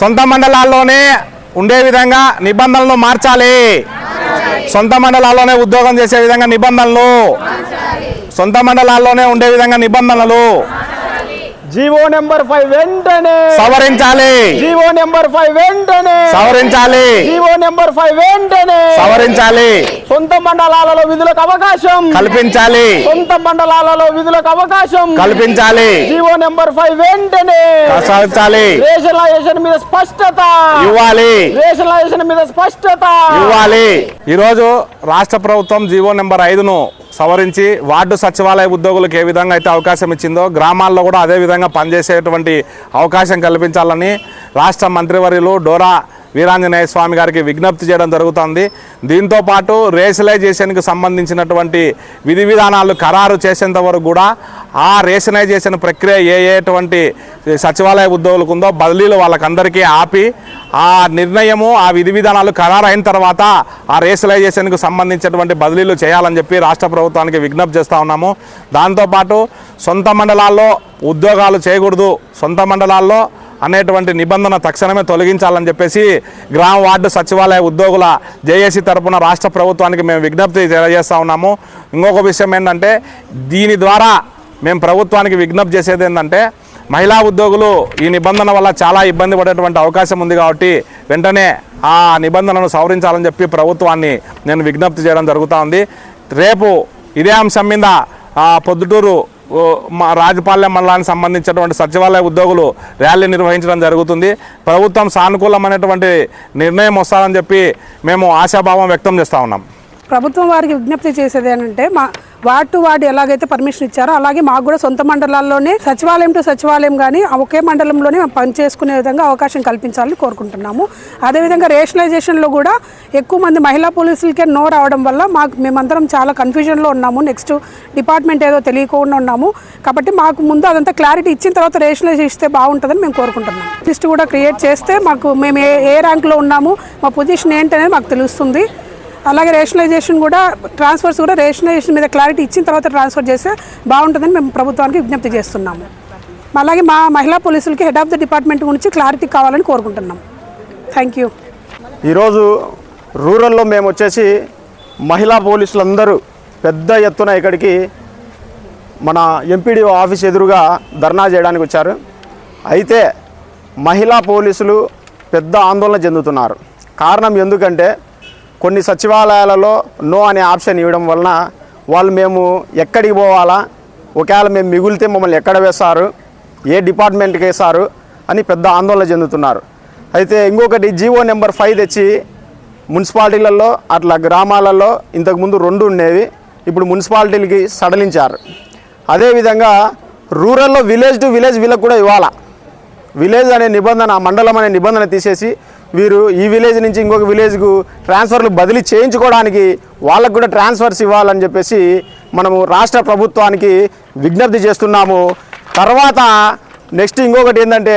సొంత మండలాల్లోనే ఉండే విధంగా నిబంధనలు మార్చాలి. సొంత మండలాల్లోనే ఉద్యోగం చేసే విధంగా నిబంధనలు. సొంత మండలాల్లోనే ఉండే విధంగా నిబంధనలు. జీవో నెంబర్ ఫైవ్ వెంటనే. సవరించాలి. జీవో నెంబర్ ఫైవ్ వెంటనే. సవరించాలి. జీవో నెంబర్ ఫైవ్ వెంటనే. సవరించాలి. సొంత మండలాలలో విధులకు అవకాశం. కల్పించాలి. సొంత మండలాలలో విధులకు అవకాశం. కల్పించాలి. జీవో నెంబర్ ఫైవ్ వెంటనే. సవరించాలి రేషనలైజేషన్ మీద స్పష్టత. ఇవ్వాలి. రేషనలైజేషన్ మీద స్పష్టత. ఇవ్వాలి. ఈరోజు రాష్ట్ర ప్రభుత్వం జీవో నెంబర్ ఐదును సవరించి వార్డు సచివాలయ ఉద్యోగులకు ఏ విధంగా అయితే అవకాశం ఇచ్చిందో గ్రామాల్లో కూడా అదే విధంగా పనిచేసేటువంటి అవకాశం కల్పించాలని రాష్ట్ర మంత్రివర్యులు డోరా వీరాంజనేయ స్వామి గారికి విజ్ఞప్తి చేయడం జరుగుతుంది. దీంతో పాటు రేషనలైజేషన్కి సంబంధించినటువంటి విధి విధానాలు ఖరారు చేసేంత వరకు కూడా ఆ రేషనైజేషన్ ప్రక్రియ ఏ ఏటువంటి సచివాలయ ఉద్యోగులకు ఉందో బదిలీలు వాళ్ళకందరికీ ఆపి ఆ నిర్ణయము ఆ విధి విధానాలు ఖరారు అయిన తర్వాత ఆ రేషనలైజేషన్కు సంబంధించినటువంటి బదిలీలు చేయాలని చెప్పి రాష్ట్ర ప్రభుత్వానికి విజ్ఞప్తి చేస్తూ ఉన్నాము. దాంతోపాటు సొంత మండలాల్లో ఉద్యోగాలు చేయకూడదు. సొంత మండలాల్లో అనేటువంటి నిబంధన తక్షణమే తొలగించాలని చెప్పేసి గ్రామ వార్డు సచివాలయ ఉద్యోగుల జేఏసీ తరపున రాష్ట్ర ప్రభుత్వానికి మేము విజ్ఞప్తి తెలియజేస్తూ ఉన్నాము. ఇంకొక విషయం ఏంటంటే దీని ద్వారా మేము ప్రభుత్వానికి విజ్ఞప్తి చేసేది ఏంటంటే మహిళా ఉద్యోగులు ఈ నిబంధన వల్ల చాలా ఇబ్బంది పడేటువంటి అవకాశం ఉంది కాబట్టి వెంటనే ఆ నిబంధనను సవరించాలని చెప్పి ప్రభుత్వాన్ని నేను విజ్ఞప్తి చేయడం జరుగుతూ ఉంది. రేపు ఇదే అంశం మీద పొద్దుటూరు మా రాజపాలెం మండలానికి సంబంధించినటువంటి సచివాలయ ఉద్యోగులు ర్యాలీ నిర్వహించడం జరుగుతుంది. ప్రభుత్వం సానుకూలమైనటువంటి నిర్ణయం వస్తారని చెప్పి మేము ఆశాభావం వ్యక్తం చేస్తూ ఉన్నాం. ప్రభుత్వం వారికి విజ్ఞప్తి చేసేది ఏంటంటే మా వార్డ్ టు వార్డు ఎలాగైతే పర్మిషన్ ఇచ్చారో అలాగే మాకు కూడా సొంత మండలాల్లోనే సచివాలయం టు సచివాలయం కానీ ఒకే మండలంలోనే మేము పని చేసుకునే విధంగా అవకాశం కల్పించాలని కోరుకుంటున్నాము. అదేవిధంగా రేషనలైజేషన్లో కూడా ఎక్కువ మంది మహిళా పోలీసులకే నో రావడం వల్ల మాకు మేమందరం చాలా కన్ఫ్యూజన్లో ఉన్నాము. నెక్స్ట్ డిపార్ట్మెంట్ ఏదో తెలియకుండా ఉన్నాము. కాబట్టి మాకు ముందు అదంతా క్లారిటీ ఇచ్చిన తర్వాత రేషనలైజ్ ఇస్తే బాగుంటుందని మేము కోరుకుంటున్నాం లిస్ట్ కూడా క్రియేట్ చేస్తే మాకు మేము ఏ ఏ ర్యాంక్లో ఉన్నాము మా పొజిషన్ ఏంటనేది మాకు తెలుస్తుంది. అలాగే రేషనలైజేషన్ కూడా ట్రాన్స్ఫర్స్ కూడా రేషనలైజేషన్ మీద క్లారిటీ ఇచ్చిన తర్వాత ట్రాన్స్ఫర్ చేస్తే బాగుంటుందని మేము ప్రభుత్వానికి విజ్ఞప్తి చేస్తున్నాము. అలాగే మా మహిళా పోలీసులకి హెడ్ ఆఫ్ ద డిపార్ట్మెంట్ గురించి క్లారిటీ కావాలని కోరుకుంటున్నాం. థ్యాంక్ యూ ఈరోజు రూరల్లో మేము వచ్చేసి మహిళా పోలీసులందరూ పెద్ద ఎత్తున ఇక్కడికి మన ఎంపీడీఓ ఆఫీస్ ఎదురుగా ధర్నా చేయడానికి వచ్చారు. అయితే మహిళా పోలీసులు పెద్ద ఆందోళన చెందుతున్నారు. కారణం ఎందుకంటే కొన్ని సచివాలయాలలో నో అనే ఆప్షన్ ఇవ్వడం వలన వాళ్ళు మేము ఎక్కడికి పోవాలా? ఒకవేళ మేము మిగిలితే మమ్మల్ని ఎక్కడ వేస్తారు? ఏ డిపార్ట్మెంట్కి వేస్తారు? అని పెద్ద ఆందోళన చెందుతున్నారు. అయితే ఇంకొకటి జీవో నెంబర్ ఫైవ్ తెచ్చి మున్సిపాలిటీలలో అట్లా గ్రామాలలో ఇంతకుముందు రెండు ఉండేవి ఇప్పుడు మున్సిపాలిటీలకి సడలించారు. అదేవిధంగా రూరల్లో విలేజ్ టు విలేజ్ వీళ్ళకు కూడా ఇవ్వాలా? విలేజ్ అనే నిబంధన మండలం అనే నిబంధన తీసేసి వీరు ఈ విలేజ్ నుంచి ఇంకొక విలేజ్కు ట్రాన్స్ఫర్లు బదిలీ చేయించుకోవడానికి వాళ్ళకు కూడా ట్రాన్స్ఫర్స్ ఇవ్వాలని చెప్పేసి మనము రాష్ట్ర ప్రభుత్వానికి విజ్ఞప్తి చేస్తున్నాము. తర్వాత నెక్స్ట్ ఇంకొకటి ఏంటంటే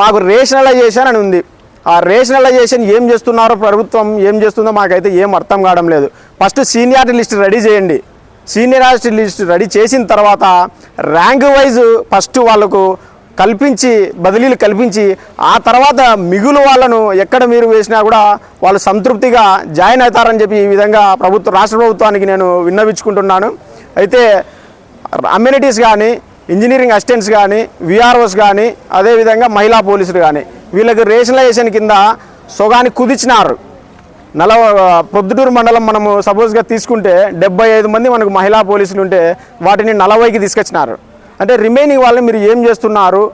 మాకు రేషనలైజేషన్ అని ఉంది. ఆ రేషనలైజేషన్ ఏం చేస్తున్నారో ప్రభుత్వం ఏం చేస్తుందో మాకైతే ఏం అర్థం కావడం లేదు. ఫస్ట్ సీనియారిటీ లిస్ట్ రెడీ చేయండి. సీనియారిటీ లిస్ట్ రెడీ చేసిన తర్వాత ర్యాంక్ వైజ్ ఫస్ట్ వాళ్ళకు కల్పించి బదిలీలు కల్పించి ఆ తర్వాత మిగులు వాళ్ళను ఎక్కడ మీరు వేసినా కూడా వాళ్ళు సంతృప్తిగా జాయిన్ అవుతారని చెప్పి ఈ విధంగా ప్రభుత్వ రాష్ట్ర ప్రభుత్వానికి నేను విన్నవించుకుంటున్నాను. అయితే అమ్యూనిటీస్ కానీ ఇంజనీరింగ్ అసిస్టెంట్స్ కానీ విఆర్ఓస్ కానీ అదేవిధంగా మహిళా పోలీసులు కానీ వీళ్ళకి రేషనలైజేషన్ కింద సొగాన్ని కుదిచినారు నలవ పొద్దుటూరు మండలం మనము సపోజ్గా తీసుకుంటే డెబ్బై ఐదు మంది మనకు మహిళా పోలీసులు ఉంటే వాటిని నలభైకి తీసుకొచ్చినారు. అంటే రిమైనింగ్ వాళ్ళని మీరు ఏం చేస్తున్నారు?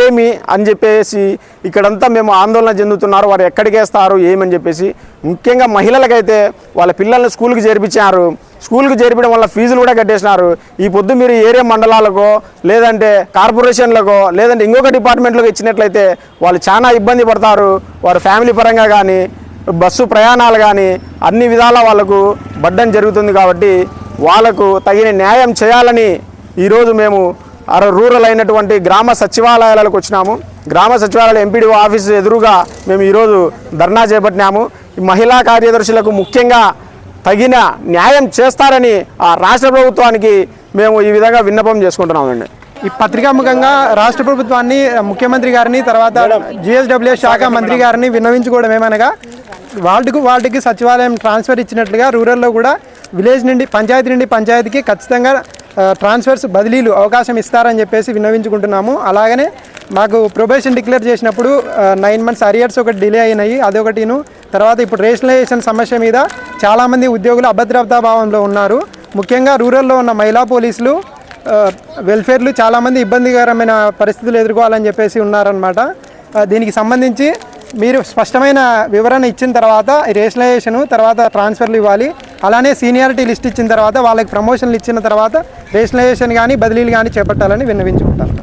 ఏమి? అని చెప్పేసి ఇక్కడంతా మేము ఆందోళన చెందుతున్నారు. వారు ఎక్కడికి వేస్తారు? ఏమని చెప్పేసి ముఖ్యంగా మహిళలకైతే వాళ్ళ పిల్లల్ని స్కూల్కి చేర్పించారు. స్కూల్కి చేర్పడం వల్ల ఫీజులు కూడా కట్టేసినారు. ఈ పొద్దు మీరు ఏరియా మండలాలకో లేదంటే కార్పొరేషన్లకో లేదంటే ఇంకొక డిపార్ట్మెంట్లకు ఇచ్చినట్లయితే వాళ్ళు చాలా ఇబ్బంది పడతారు. వారు ఫ్యామిలీ పరంగా కానీ బస్సు ప్రయాణాలు కానీ అన్ని విధాల వాళ్ళకు బడ్డం జరుగుతుంది కాబట్టి వాళ్ళకు తగిన న్యాయం చేయాలని ఈరోజు మేము అర రూరల్ అయినటువంటి గ్రామ సచివాలయాలకు వచ్చినాము. గ్రామ సచివాలయాల ఎంపీడీఓ ఆఫీసు ఎదురుగా మేము ఈరోజు ధర్నా చేపట్టినాము. ఈ మహిళా కార్యదర్శులకు ముఖ్యంగా తగిన న్యాయం చేస్తారని ఆ రాష్ట్ర ప్రభుత్వానికి మేము ఈ విధంగా విన్నపం చేసుకుంటున్నామండి. ఈ పత్రికాముఖంగా రాష్ట్ర ప్రభుత్వాన్ని ముఖ్యమంత్రి గారిని తర్వాత జిఎస్డబ్ల్యూ శాఖ మంత్రి గారిని విన్నవించుకోవడం ఏమనగా వార్డుకు వార్డుకి సచివాలయం ట్రాన్స్ఫర్ ఇచ్చినట్లుగా రూరల్లో కూడా విలేజ్ నుండి పంచాయతీ నుండి పంచాయతీకి ఖచ్చితంగా ట్రాన్స్ఫర్స్ బదిలీలు అవకాశం ఇస్తారని చెప్పేసి విన్నవించుకుంటున్నాము. అలాగనే మాకు ప్రొబేషన్ డిక్లేర్ చేసినప్పుడు నైన్ మంత్స్ అరియర్స్ ఒకటి డిలే అయినాయి. అదొకటిను. తర్వాత ఇప్పుడు రేషనలైజేషన్ సమస్య మీద చాలామంది ఉద్యోగులు అభద్రతా భావంలో ఉన్నారు. ముఖ్యంగా రూరల్లో ఉన్న మహిళా పోలీసులు వెల్ఫేర్లు చాలామంది ఇబ్బందికరమైన పరిస్థితులు ఎదుర్కోవాలని చెప్పేసి ఉన్నారనమాట దీనికి సంబంధించి మీరు స్పష్టమైన వివరణ ఇచ్చిన తర్వాత రేషనలైజేషను తర్వాత ట్రాన్స్ఫర్లు ఇవ్వాలి. అలానే సీనియారిటీ లిస్ట్ ఇచ్చిన తర్వాత వాళ్ళకి ప్రమోషన్లు ఇచ్చిన తర్వాత రేషనలైజేషన్ కానీ బదిలీలు కానీ చేపట్టాలని విన్నవించుకుంటాను.